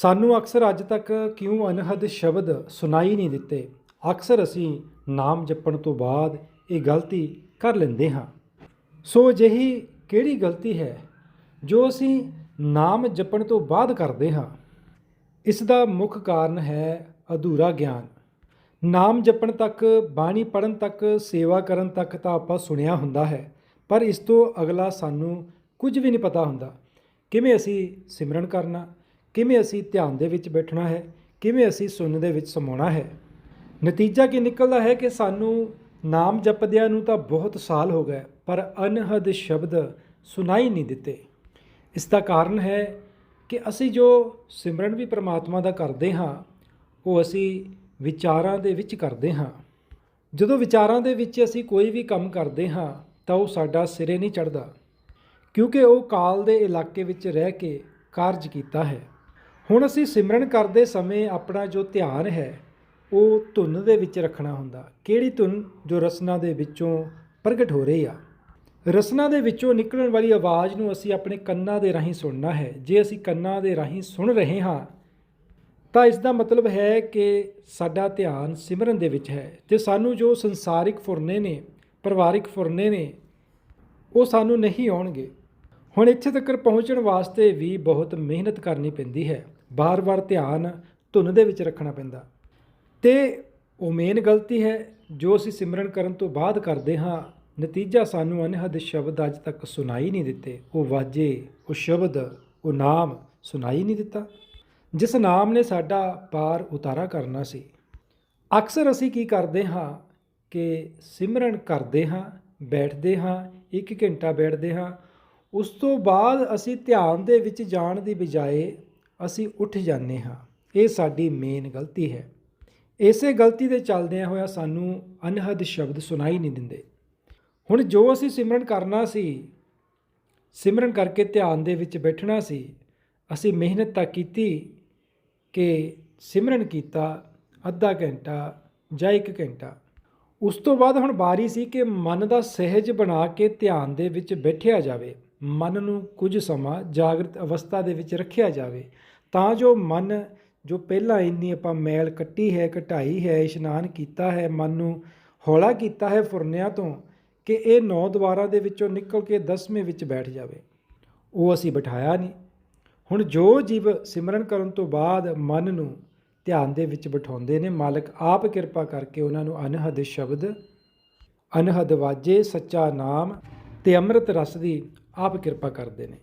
ਸਾਨੂੰ ਅਕਸਰ ਅੱਜ ਤੱਕ ਕਿਉਂ ਅਨਹਦ ਸ਼ਬਦ ਸੁਣਾਈ ਨਹੀਂ ਦਿੱਤੇ? ਅਕਸਰ ਅਸੀਂ ਨਾਮ ਜਪਣ ਤੋਂ ਬਾਅਦ ਇਹ ਗਲਤੀ ਕਰ ਲੈਂਦੇ ਹਾਂ। ਸੋ ਅਜਿਹੀ ਕਿਹੜੀ ਗਲਤੀ ਹੈ ਜੋ ਅਸੀਂ ਨਾਮ ਜਪਣ ਤੋਂ ਬਾਅਦ ਕਰਦੇ ਹਾਂ? ਇਸ ਦਾ ਮੁੱਖ ਕਾਰਨ ਹੈ ਅਧੂਰਾ ਗਿਆਨ। ਨਾਮ ਜਪਣ ਤੱਕ, ਬਾਣੀ ਪੜਨ ਤੱਕ, ਸੇਵਾ ਕਰਨ ਤੱਕ ਤਾਂ ਆਪਾਂ ਸੁਣਿਆ ਹੁੰਦਾ ਹੈ, ਪਰ ਇਸ ਤੋਂ ਅਗਲਾ ਸਾਨੂੰ ਕੁਝ ਵੀ ਨਹੀਂ ਪਤਾ ਹੁੰਦਾ। ਕਿਵੇਂ ਅਸੀਂ ਸਿਮਰਨ ਕਰਨਾ ਕਿਵੇਂ ਅਸੀਂ ਧਿਆਨ ਦੇ ਵਿੱਚ ਬੈਠਣਾ ਹੈ? ਕਿਵੇਂ ਅਸੀਂ ਸੁਣਨ ਦੇ ਵਿੱਚ ਸਮਾਉਣਾ ਹੈ? ਨਤੀਜਾ ਕੀ ਨਿਕਲਦਾ ਹੈ ਕਿ ਸਾਨੂੰ ਨਾਮ ਜਪਦਿਆਂ ਨੂੰ ਤਾਂ ਬਹੁਤ ਸਾਲ ਹੋ ਗਏ, ਪਰ ਅਨਹਦ ਸ਼ਬਦ ਸੁਣਾਈ ਨਹੀਂ ਦਿੱਤੇ। ਇਸ ਦਾ ਕਾਰਨ ਹੈ ਕਿ ਅਸੀਂ ਜੋ ਸਿਮਰਨ ਵੀ ਪ੍ਰਮਾਤਮਾ ਦਾ ਕਰਦੇ ਹਾਂ, ਉਹ ਅਸੀਂ ਵਿਚਾਰਾਂ ਦੇ ਵਿੱਚ ਕਰਦੇ ਹਾਂ। ਜਦੋਂ ਵਿਚਾਰਾਂ ਦੇ ਵਿੱਚ ਅਸੀਂ ਕੋਈ ਵੀ ਕੰਮ ਕਰਦੇ ਹਾਂ, ਤਾਂ ਉਹ ਸਾਡਾ ਸਿਰੇ ਨਹੀਂ ਚੜਦਾ ਕਿਉਂਕਿ ਉਹ ਕਾਲ ਦੇ ਇਲਾਕੇ ਵਿੱਚ ਰਹਿ ਕੇ ਕਾਰਜ ਕੀਤਾ ਹੈ। ਹੁਣ ਅਸੀਂ ਸਿਮਰਨ ਕਰਦੇ ਸਮੇਂ ਆਪਣਾ ਜੋ ਧਿਆਨ ਹੈ, ਉਹ ਧੁਨ ਦੇ ਵਿੱਚ ਰੱਖਣਾ ਹੁੰਦਾ। ਕਿਹੜੀ ਧੁਨ? ਜੋ ਰਸਨਾ ਦੇ ਵਿੱਚੋਂ ਪ੍ਰਗਟ ਹੋ ਰਹੀ ਆ। ਰਸਨਾ ਦੇ ਵਿੱਚੋਂ ਨਿਕਲਣ ਵਾਲੀ ਆਵਾਜ਼ ਨੂੰ ਅਸੀਂ ਆਪਣੇ ਕੰਨਾਂ ਦੇ ਰਾਹੀਂ ਸੁਣਨਾ ਹੈ। ਜੇ ਅਸੀਂ ਕੰਨਾਂ ਦੇ ਰਾਹੀਂ ਸੁਣ ਰਹੇ ਹਾਂ, ਤਾਂ ਇਸ ਦਾ ਮਤਲਬ ਹੈ ਕਿ ਸਾਡਾ ਧਿਆਨ ਸਿਮਰਨ ਦੇ ਵਿੱਚ ਹੈ। ਤੇ ਸਾਨੂੰ ਜੋ ਸੰਸਾਰਿਕ ਫੁਰਨੇ ਨੇ, ਪਰਿਵਾਰਿਕ ਫੁਰਨੇ ਨੇ, ਉਹ ਸਾਨੂੰ ਨਹੀਂ ਆਉਣਗੇ। ਹੁਣ ਇੱਥੇ ਤੱਕ ਪਹੁੰਚਣ ਵਾਸਤੇ ਵੀ ਬਹੁਤ ਮਿਹਨਤ ਕਰਨੀ ਪੈਂਦੀ ਹੈ। ਬਾਰ-ਬਾਰ ਧਿਆਨ ਧੁਨ ਦੇ ਵਿੱਚ ਰੱਖਣਾ ਪੈਂਦਾ। ਤੇ ਉਹ ਮੇਨ ਗਲਤੀ ਹੈ, ਜੋ ਅਸੀਂ ਸਿਮਰਨ ਕਰਨ ਤੋਂ ਬਾਅਦ ਕਰਦੇ ਹਾਂ, ਨਤੀਜਾ ਸਾਨੂੰ ਅਨਹਦ ਸ਼ਬਦ ਅੱਜ ਤੱਕ ਸੁਣਾਈ ਨਹੀਂ ਦਿੱਤੇ। ਉਹ ਵਾਜੇ, ਉਹ ਸ਼ਬਦ, ਉਹ ਨਾਮ ਸੁਣਾਈ ਨਹੀਂ ਦਿੱਤਾ। ਜਿਸ ਨਾਮ ਨੇ ਸਾਡਾ ਪਾਰ ਉਤਾਰਾ ਕਰਨਾ ਸੀ। ਅਕਸਰ ਅਸੀਂ ਕੀ ਕਰਦੇ ਹਾਂ ਕਿ ਸਿਮਰਨ ਕਰਦੇ ਹਾਂ, ਬੈਠਦੇ ਹਾਂ, ਇੱਕ ਘੰਟਾ ਬੈਠਦੇ ਹਾਂ ਉਸ ਤੋਂ ਬਾਅਦ ਅਸੀਂ ਧਿਆਨ ਦੇ ਵਿੱਚ ਜਾਣ ਦੀ ਬਜਾਏ ਅਸੀਂ ਉੱਠ ਜਾਂਦੇ ਹਾਂ। ਇਹ ਸਾਡੀ ਮੇਨ ਗਲਤੀ ਹੈ। ਇਸੇ ਗਲਤੀ ਦੇ ਚੱਲਦਿਆਂ ਹੋਇਆ ਸਾਨੂੰ ਅਨਹਦ ਸ਼ਬਦ ਸੁਣਾਈ ਨਹੀਂ ਦਿੰਦੇ। ਹੁਣ ਜੋ ਅਸੀਂ ਸਿਮਰਨ ਕਰਨਾ ਸੀ, ਸਿਮਰਨ ਕਰਕੇ ਧਿਆਨ ਦੇ ਵਿੱਚ ਬੈਠਣਾ ਸੀ, ਅਸੀਂ ਮਿਹਨਤ ਤਾਂ ਕੀਤੀ ਕਿ ਸਿਮਰਨ ਕੀਤਾ ਅੱਧਾ ਘੰਟਾ ਜਾਂ ਇੱਕ ਘੰਟਾ। ਉਸ ਤੋਂ ਬਾਅਦ ਹੁਣ ਬਾਰੀ ਸੀ ਕਿ ਮਨ ਦਾ ਸਹਿਜ ਬਣਾ ਕੇ ਧਿਆਨ ਦੇ ਵਿੱਚ ਬੈਠਿਆ ਜਾਵੇ। ਮਨ ਨੂੰ ਕੁਝ ਸਮਾਂ ਜਾਗਰਤ ਅਵਸਥਾ ਦੇ ਵਿੱਚ ਰੱਖਿਆ ਜਾਵੇ, ਤਾਂ ਜੋ ਮਨ ਜੋ ਪਹਿਲਾਂ ਇੰਨੀ ਆਪਾਂ ਮੈਲ ਕੱਟੀ ਹੈ ਘਟਾਈ ਹੈ, ਇਸ਼ਨਾਨ ਕੀਤਾ ਹੈ, ਮਨ ਨੂੰ ਹੌਲਾ ਕੀਤਾ ਹੈ ਫੁਰਨਿਆਂ ਤੋਂ ਕਿ ਇਹ ਨੌ ਦੁਆਰਾਂ ਦੇ ਵਿੱਚੋਂ ਨਿਕਲ ਕੇ ਦਸਵੇਂ ਵਿੱਚ ਬੈਠ ਜਾਵੇ। ਉਹ ਅਸੀਂ ਬਿਠਾਇਆ ਨਹੀਂ। ਹੁਣ ਜੋ ਜੀਵ ਸਿਮਰਨ ਕਰਨ ਤੋਂ ਬਾਅਦ ਮਨ ਨੂੰ ਧਿਆਨ ਦੇ ਵਿੱਚ ਬਿਠਾਉਂਦੇ ਨੇ, ਮਾਲਕ ਆਪ ਕਿਰਪਾ ਕਰਕੇ ਉਹਨਾਂ ਨੂੰ ਅਨਹਦ ਸ਼ਬਦ, ਅਨਹਦ ਵਾਜੇ, ਸੱਚਾ ਨਾਮ ਤੇ ਅੰਮ੍ਰਿਤ ਰਸ ਦੀ ਆਪ ਕਿਰਪਾ ਕਰਦੇ ਨੇ।